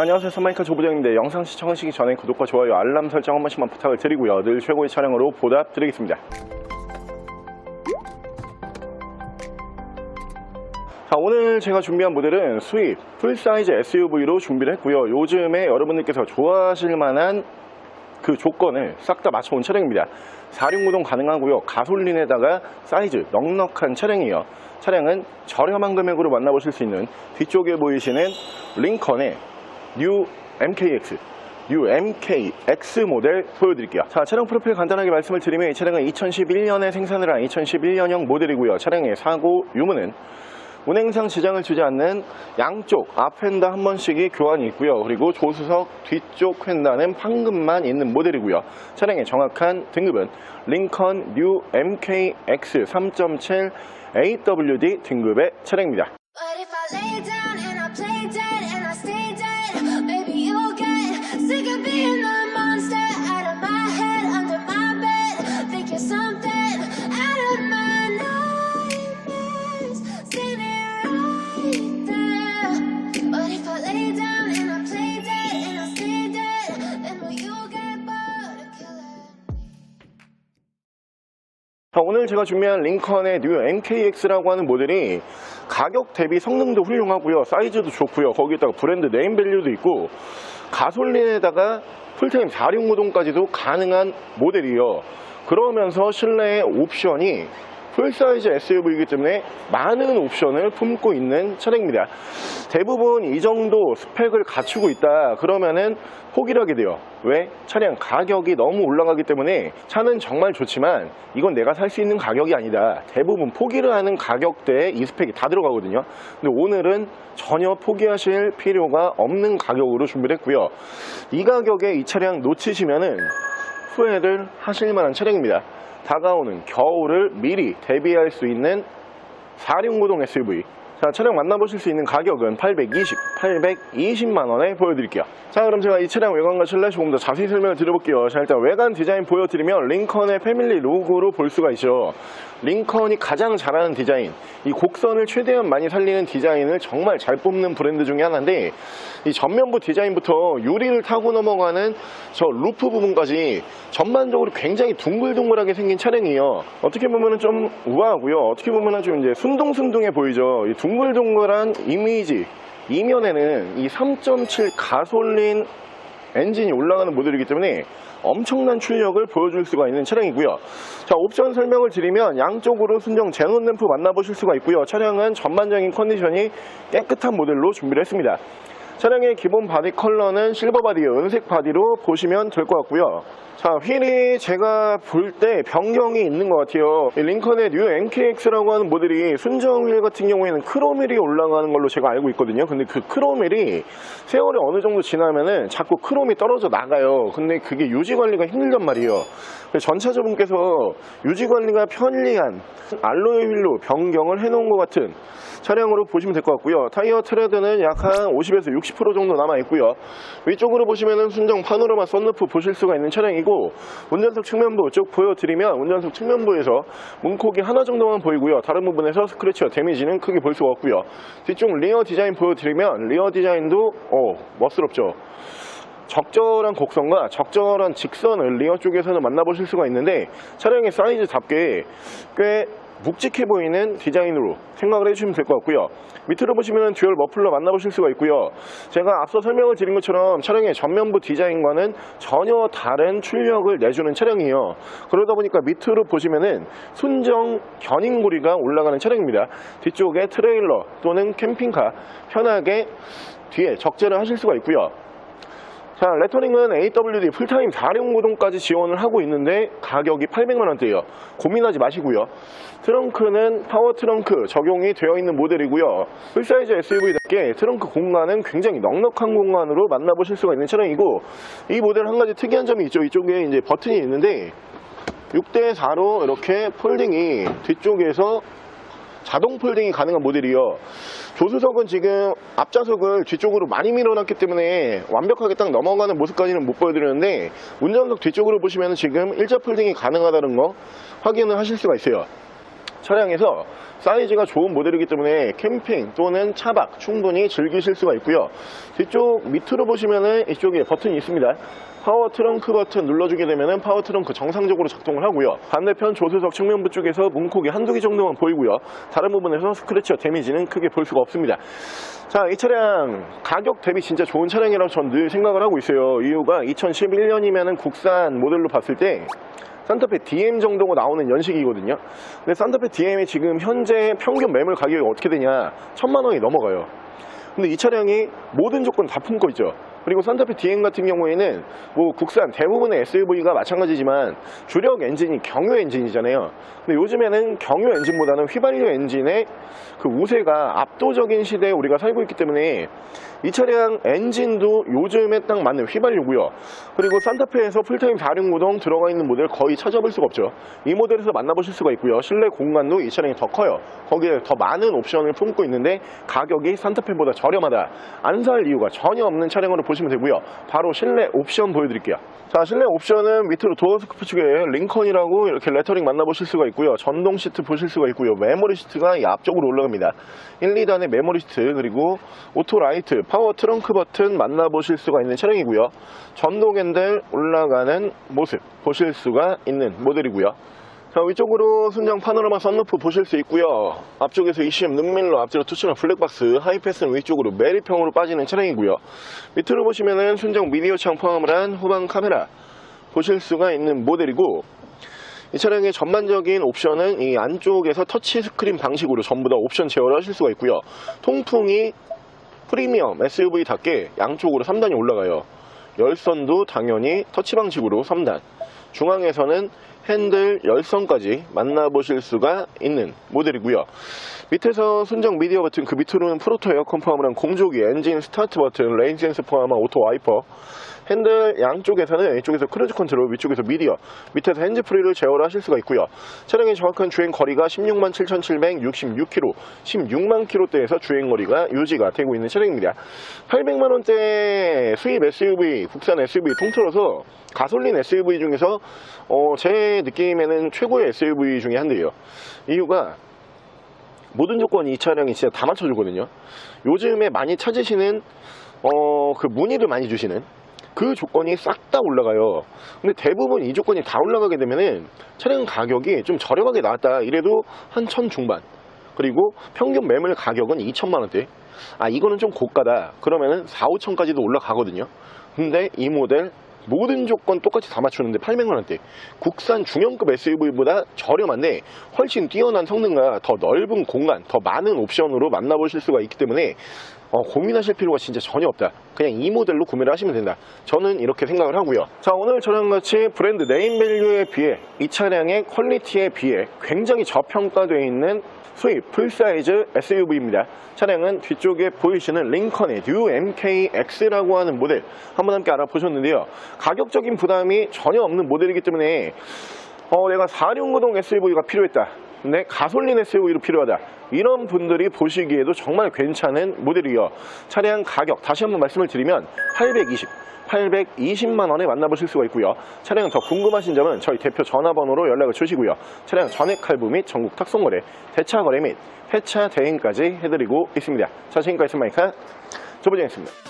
안녕하세요. 선마이카 조부장인데 영상 시청하시기 전에 구독과 좋아요 알람 설정 한 번씩만 부탁을 드리고요. 늘 최고의 촬영으로 보답드리겠습니다. 자, 오늘 제가 준비한 모델은 수입 풀사이즈 SUV로 준비를 했고요. 요즘에 여러분들께서 좋아하실 만한 그 조건을 싹 다 맞춰온 차량입니다. 4륜 구동 가능하고요. 가솔린에다가 사이즈 넉넉한 차량이에요. 차량은 저렴한 금액으로 만나보실 수 있는 뒤쪽에 보이시는 링컨의 뉴 MKX 뉴 MKX 모델 보여드릴게요 자 차량 프로필 간단하게 말씀을 드리면 이 차량은 2011년에 생산을 한 2011년형 모델이고요 차량의 사고 유무는 운행상 지장을 주지 않는 양쪽 앞 휀다 한 번씩이 교환이 있고요. 그리고 조수석 뒤쪽 휀다는 판금만 있는 모델이고요. 차량의 정확한 등급은 링컨 뉴 MKX 3.7 AWD 등급의 차량입니다. 자, 오늘 제가 준비한 링컨의 뉴 MKX라고 하는 모델이 가격 대비 성능도 훌륭하고요. 사이즈도 좋고요. 거기에다가 브랜드 네임 밸류도 있고 가솔린에다가 풀타임 4륜 구동까지도 가능한 모델이에요. 그러면서 실내의 옵션이 풀사이즈 SUV이기 때문에 많은 옵션을 품고 있는 차량입니다. 대부분 이 정도 스펙을 갖추고 있다 그러면은 포기를 하게 돼요. 왜? 차량 가격이 너무 올라가기 때문에 차는 정말 좋지만 이건 내가 살 수 있는 가격이 아니다. 대부분 포기를 하는 가격대에 이 스펙이 다 들어가거든요. 근데 오늘은 전혀 포기하실 필요가 없는 가격으로 준비를 했고요. 이 가격에 이 차량 놓치시면은 후회를 하실 만한 차량입니다. 다가오는 겨울을 미리 대비할 수 있는 4륜구동 SUV. 자, 차량 만나보실 수 있는 가격은 820, 820만 원에 보여드릴게요. 자, 그럼 제가 이 차량 외관과 실내 조금 더 자세히 설명을 드려볼게요. 자, 일단 외관 디자인 보여드리면 링컨의 패밀리 로고로 볼 수가 있죠. 링컨이 가장 잘하는 디자인, 이 곡선을 최대한 많이 살리는 디자인을 정말 잘 뽑는 브랜드 중에 하나인데, 이 전면부 디자인부터 유리를 타고 넘어가는 저 루프 부분까지 전반적으로 굉장히 둥글둥글하게 생긴 차량이에요. 어떻게 보면 은 좀 우아하고요. 어떻게 보면 은 좀 이제 순둥순둥해 보이죠. 이 둥글둥글한 이미지 이면에는 이 3.7 가솔린 엔진이 올라가는 모델이기 때문에 엄청난 출력을 보여줄 수가 있는 차량이고요. 자, 옵션 설명을 드리면 양쪽으로 순정 제논 램프 만나보실 수가 있고요. 차량은 전반적인 컨디션이 깨끗한 모델로 준비를 했습니다. 차량의 기본 바디 컬러는 실버 바디예요. 은색 바디로 보시면 될 것 같고요. 자, 휠이 제가 볼 때 변경이 있는 것 같아요. 이 링컨의 뉴 MKX라고 하는 모델이 순정 휠 같은 경우에는 크롬 휠이 올라가는 걸로 제가 알고 있거든요. 근데 그 크롬 휠이 세월이 어느 정도 지나면은 자꾸 크롬이 떨어져 나가요. 근데 그게 유지 관리가 힘들단 말이에요. 전차주분께서 유지 관리가 편리한 알로이 휠로 변경을 해놓은 것 같은 차량으로 보시면 될 것 같고요. 타이어 트레드는 약 한 50에서 60% 정도 남아 있고요. 위쪽으로 보시면은 순정 파노라마 썬루프 보실 수가 있는 차량이고 운전석 측면부 쭉 보여드리면 운전석 측면부에서 문콕이 하나 정도만 보이고요. 다른 부분에서 스크래치와 데미지는 크게 볼 수가 없고요. 뒤쪽 리어 디자인 보여드리면 리어 디자인도 어 멋스럽죠. 적절한 곡선과 적절한 직선을 리어 쪽에서는 만나보실 수가 있는데 차량의 사이즈답게 꽤 묵직해 보이는 디자인으로 생각을 해주시면 될 것 같고요. 밑으로 보시면 듀얼 머플러 만나보실 수가 있고요. 제가 앞서 설명을 드린 것처럼 차량의 전면부 디자인과는 전혀 다른 출력을 내주는 차량이에요. 그러다 보니까 밑으로 보시면은 순정 견인고리가 올라가는 차량입니다. 뒤쪽에 트레일러 또는 캠핑카 편하게 뒤에 적재를 하실 수가 있고요. 자, 레터링은 AWD 풀타임 4륜구동까지 지원을 하고 있는데 가격이 800만원대예요. 고민하지 마시고요. 트렁크는 파워 트렁크 적용이 되어 있는 모델이고요. 풀사이즈 SUV답게 트렁크 공간은 굉장히 넉넉한 공간으로 만나보실 수가 있는 차량이고 이 모델 한 가지 특이한 점이 있죠. 이쪽에 이제 버튼이 있는데 6대4로 이렇게 폴딩이 뒤쪽에서 자동 폴딩이 가능한 모델이요. 조수석은 지금 앞좌석을 뒤쪽으로 많이 밀어놨기 때문에 완벽하게 딱 넘어가는 모습까지는 못 보여드리는데 운전석 뒤쪽으로 보시면 지금 일자 폴딩이 가능하다는 거 확인을 하실 수가 있어요. 차량에서 사이즈가 좋은 모델이기 때문에 캠핑 또는 차박 충분히 즐기실 수가 있고요. 뒤쪽 밑으로 보시면은 이쪽에 버튼이 있습니다. 파워 트렁크 버튼 눌러주게 되면은 파워 트렁크 정상적으로 작동을 하고요. 반대편 조수석 측면부 쪽에서 문콕이 한두 개 정도만 보이고요. 다른 부분에서 스크래치와 데미지는 크게 볼 수가 없습니다. 자, 이 차량 가격 대비 진짜 좋은 차량이라고 전 늘 생각을 하고 있어요. 이유가 2011년이면은 국산 모델로 봤을 때 산타페 DM 정도가 나오는 연식이거든요. 근데 산타페 DM이 지금 현재 평균 매물 가격이 어떻게 되냐? 천만 원이 넘어가요. 근데 이 차량이 모든 조건 다 품고 있죠. 그리고 산타페 DM 같은 경우에는 뭐 국산 대부분의 SUV가 마찬가지지만 주력 엔진이 경유 엔진이잖아요. 근데 요즘에는 경유 엔진보다는 휘발유 엔진의 그 우세가 압도적인 시대에 우리가 살고 있기 때문에 이 차량 엔진도 요즘에 딱 맞는 휘발유고요. 그리고 산타페에서 풀타임 4륜구동 들어가 있는 모델 거의 찾아볼 수가 없죠. 이 모델에서 만나보실 수가 있고요. 실내 공간도 이 차량이 더 커요. 거기에 더 많은 옵션을 품고 있는데 가격이 산타페보다 저렴하다. 안 살 이유가 전혀 없는 차량으로 보시 면 되고요. 바로 실내 옵션 보여드릴게요. 자, 실내 옵션은 밑으로 도어 스크프 측에 링컨이라고 이렇게 레터링 만나보실 수가 있고요. 전동 시트 보실 수가 있고요. 메모리 시트가 이 앞쪽으로 올라갑니다. 1, 2단의 메모리 시트 그리고 오토 라이트, 파워 트렁크 버튼 만나보실 수가 있는 차량이고요. 전동 핸들 올라가는 모습 보실 수가 있는 모델이고요. 자, 위쪽으로 순정 파노라마 썬루프 보실 수 있고요. 앞쪽에서 ECM 눈밀러, 앞뒤로 투치나 블랙박스, 하이패스는 위쪽으로 메리평으로 빠지는 차량이고요. 밑으로 보시면은 순정 미디어 창 포함을 한 후방 카메라 보실 수가 있는 모델이고 이 차량의 전반적인 옵션은 이 안쪽에서 터치 스크린 방식으로 전부 다 옵션 제어를 하실 수가 있고요. 통풍이 프리미엄 SUV답게 양쪽으로 3단이 올라가요. 열선도 당연히 터치 방식으로 3단. 중앙에서는 핸들 열선까지 만나보실 수가 있는 모델이고요. 밑에서 순정 미디어 버튼, 그 밑으로는 프로토 에어컨 포함을 한 공조기, 엔진 스타트 버튼, 레인 센서 포함한 오토 와이퍼, 핸들 양쪽에서는 왼쪽에서 크루즈 컨트롤, 위쪽에서 미디어, 밑에서 핸즈 프리를 제어를 하실 수가 있고요. 차량의 정확한 주행 거리가 16만 7,766km, 16만 km대에서 주행 거리가 유지가 되고 있는 차량입니다. 800만 원대 수입 SUV, 국산 SUV 통틀어서 가솔린 SUV 중에서 어, 제 느낌에는 최고의 SUV 중에 한 대예요. 이유가 모든 조건이 이 차량이 진짜 다 맞춰주거든요. 요즘에 많이 찾으시는 어, 그 문의를 많이 주시는 그 조건이 싹 다 올라가요. 근데 대부분 이 조건이 다 올라가게 되면은 차량 가격이 좀 저렴하게 나왔다 이래도 한 천 중반. 그리고 평균 매물 가격은 2천만 원대. 아 이거는 좀 고가다. 그러면은 4, 5천까지도 올라가거든요. 근데 이 모델 모든 조건 똑같이 다 맞추는데 800만 원대. 국산 중형급 SUV보다 저렴한데 훨씬 뛰어난 성능과 더 넓은 공간, 더 많은 옵션으로 만나보실 수가 있기 때문에 어, 고민하실 필요가 진짜 전혀 없다. 그냥 이 모델로 구매를 하시면 된다. 저는 이렇게 생각을 하고요. 자, 오늘 저랑 같이 브랜드 네임밸류에 비해 이 차량의 퀄리티에 비해 굉장히 저평가되어 있는 수입 풀사이즈 SUV입니다. 차량은 뒤쪽에 보이시는 링컨의 뉴 MKX라고 하는 모델 한번 함께 알아보셨는데요. 가격적인 부담이 전혀 없는 모델이기 때문에 어, 내가 4륜구동 SUV가 필요했다. 근데 가솔린 SUV로 필요하다. 이런 분들이 보시기에도 정말 괜찮은 모델이요. 차량 가격 다시 한번 말씀을 드리면 820, 820만 원에 만나보실 수가 있고요. 차량 더 궁금하신 점은 저희 대표 전화번호로 연락을 주시고요. 차량 전액 할부 및 전국 탁송 거래, 대차 거래 및 회차 대행까지 해드리고 있습니다. 자, 지금까지 스마이카 조보정이었습니다.